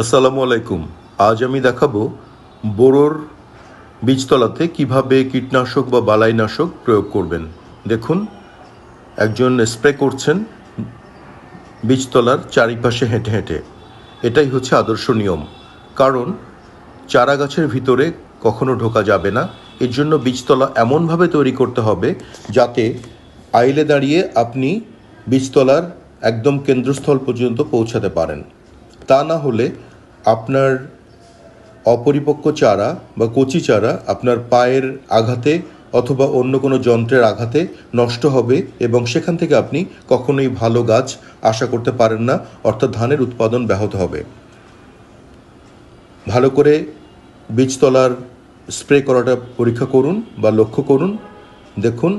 আসসালামু আলাইকুম। আজ আমি দেখাবো বোরোর বীজতলাতে কীভাবে কীটনাশক বা বালাইনাশক প্রয়োগ করবেন। দেখুন, একজন স্প্রে করছেন বীজতলার চারিপাশে হেঁটে হেঁটে। এটাই হচ্ছে আদর্শ নিয়ম। কারণ চারা গাছের ভিতরে কখনো ঢোকা যাবে না। এর জন্য বীজতলা এমনভাবে তৈরি করতে হবে যাতে আইলে দাঁড়িয়ে আপনি বীজতলার একদম কেন্দ্রস্থল পর্যন্ত পৌঁছাতে পারেন। তা না হলে আপনার অপরিপক্ক চারা বা কচি চারা আপনার পায়ের আঘাতে অথবা অন্য কোনো যন্ত্রের আঘাতে নষ্ট হবে এবং সেখান থেকে আপনি কখনোই ভালো গাছ আশা করতে পারেন না, অর্থাৎ ধানের উৎপাদন ব্যাহত হবে। ভালো করে বীজতলার স্প্রে করাটা পরীক্ষা করুন বা লক্ষ্য করুন। দেখুন,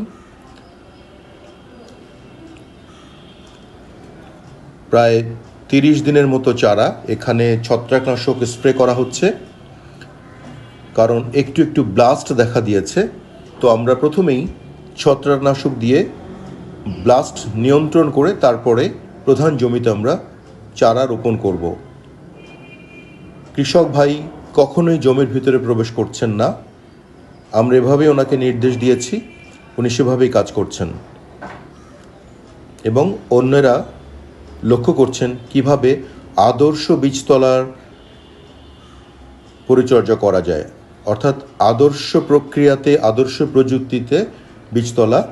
প্রায় তিরিশ দিনের মতো চারা এখানে ছত্রাকনাশক স্প্রে করা হচ্ছে। কারণ একটু একটু ব্লাস্ট দেখা দিয়েছে। তো আমরা প্রথমেই ছত্রাকনাশক দিয়ে ব্লাস্ট নিয়ন্ত্রণ করে তারপরে প্রধান জমিতে আমরা চারা রোপণ করব। কৃষক ভাই কখনোই জমির ভিতরে প্রবেশ করছেন না। আমরা এভাবেই ওনাকে নির্দেশ দিয়েছি। উনি সেভাবেই কাজ করছেন। এবং অন্যরা লক্ষ্য করছেন কীভাবে আদর্শ বীজতলার পরিচর্যা করা যায়। অর্থাৎ আদর্শ প্রক্রিয়াতে, আদর্শ প্রযুক্তিতে বীজতলা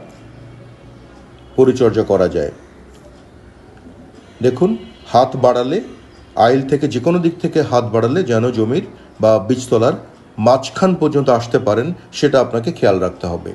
পরিচর্যা করা যায়। দেখুন, হাত বাড়ালে, আইল থেকে যে কোনো দিক থেকে হাত বাড়ালে যেন জমির বা বীজতলার মাঝখান পর্যন্ত আসতে পারেন, সেটা আপনাকে খেয়াল রাখতে হবে।